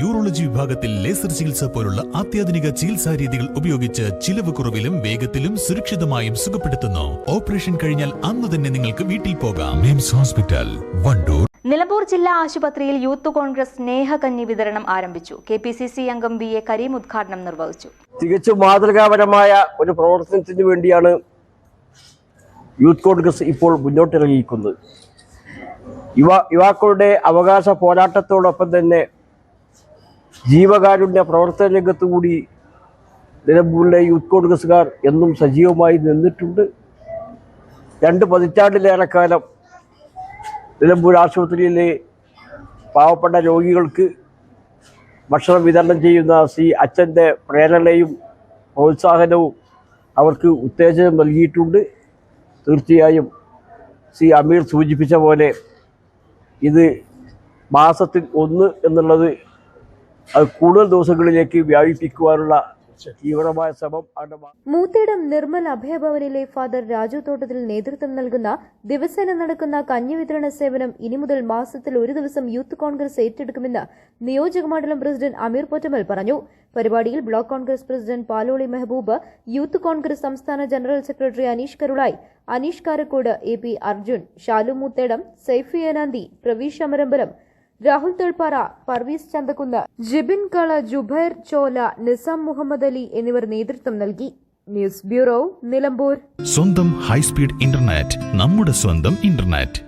Urology വിഭാഗത്തിൽ laser ചികിത്സ പോലുള്ള അത്യാധുനിക ചികിത്സാ രീതികൾ ഉപയോഗിച്ച് ചിലവ് കുറവിലും വേഗത്തിലും സുരക്ഷിതമായും സുഖപ്പെടുത്തുന്നു. ഓപ്പറേഷൻ കഴിഞ്ഞാൽ അന്ന് തന്നെ നിങ്ങൾക്ക് വീട്ടിൽ പോകാം. മിംസ് ഹോസ്പിറ്റൽ വണ്ടൂർ. നിലമ്പൂർ ജില്ലാ ആശുപത്രിയിൽ യൂത്ത് കോൺഗ്രസ് സ്നേഹകന്നി വിതരണം ആരംഭിച്ചു. കെ പി സി സി അംഗം വി എ കരീം ഉദ്ഘാടനം നിർവഹിച്ചു. തികച്ചും മാതൃകാപരമായ ഒരു പ്രവർത്തനത്തിന് വേണ്ടിയാണ് യൂത്ത് കോൺഗ്രസ് ഇപ്പോൾ മുന്നോട്ടിറങ്ങിയിരിക്കുന്നത്. യുവ യുവാക്കളുടെ അവകാശ പോരാട്ടത്തോടൊപ്പം തന്നെ ജീവകാരുണ്യ പ്രവർത്തന രംഗത്തുകൂടി നിലമ്പൂരിലെ യൂത്ത് കോൺഗ്രസ്സുകാർ എന്നും സജീവമായി നിന്നിട്ടുണ്ട്. രണ്ട് പതിറ്റാണ്ടിലേറെക്കാലം നിലമ്പൂർ ആശുപത്രിയിലെ പാവപ്പെട്ട രോഗികൾക്ക് ഭക്ഷണം വിതരണം ചെയ്യുന്ന സി അച്ഛന്റെ പ്രേരണയും പ്രോത്സാഹനവും അവർക്ക് ഉത്തേജനം നൽകിയിട്ടുണ്ട്. തീർച്ചയായും സി അമീർ സൂചിപ്പിച്ച പോലെ ഇത് മാസത്തിൽ ഒന്ന് എന്നുള്ളത് അത് കൂടുതൽ ദിവസങ്ങളിലേക്ക് വ്യാപിപ്പിക്കുവാനുള്ള തീവ്രമായ ശ്രമം മൂത്തിയിടം നിർമ്മൽ അഭയഭവനിലെ ഫാദർ രാജു തോട്ടത്തിൽ നേതൃത്വം നൽകുന്ന ദിവസേന നടക്കുന്ന കഞ്ഞി വിതരണ സേവനം ഇനി മുതൽ മാസത്തിൽ ഒരു ദിവസം യൂത്ത് കോൺഗ്രസ് ഏറ്റെടുക്കുമെന്ന് നിയോജക മണ്ഡലം പ്രസിഡന്റ് അമീർ പൊറ്റമൽ പറഞ്ഞു. പരിപാടിയിൽ block Congress president Paloli Mehaboob youth Congress സംസ്ഥാന general secretary Aneesh Karulai Aneesh Karakkode A P Arjun Shalu Moothedam Saifi Ananthi Praveesh Amarambalam Rahul Thalpara Parvees Chanthakkunnu Jibin Kala Jubair Chola Nizam Muhammad Ali എന്നിവർ നേതൃത്വം നൽകി. News bureau Nilambur. സ്വന്തം high speed internet നമ്മുടെ സ്വന്തം internet.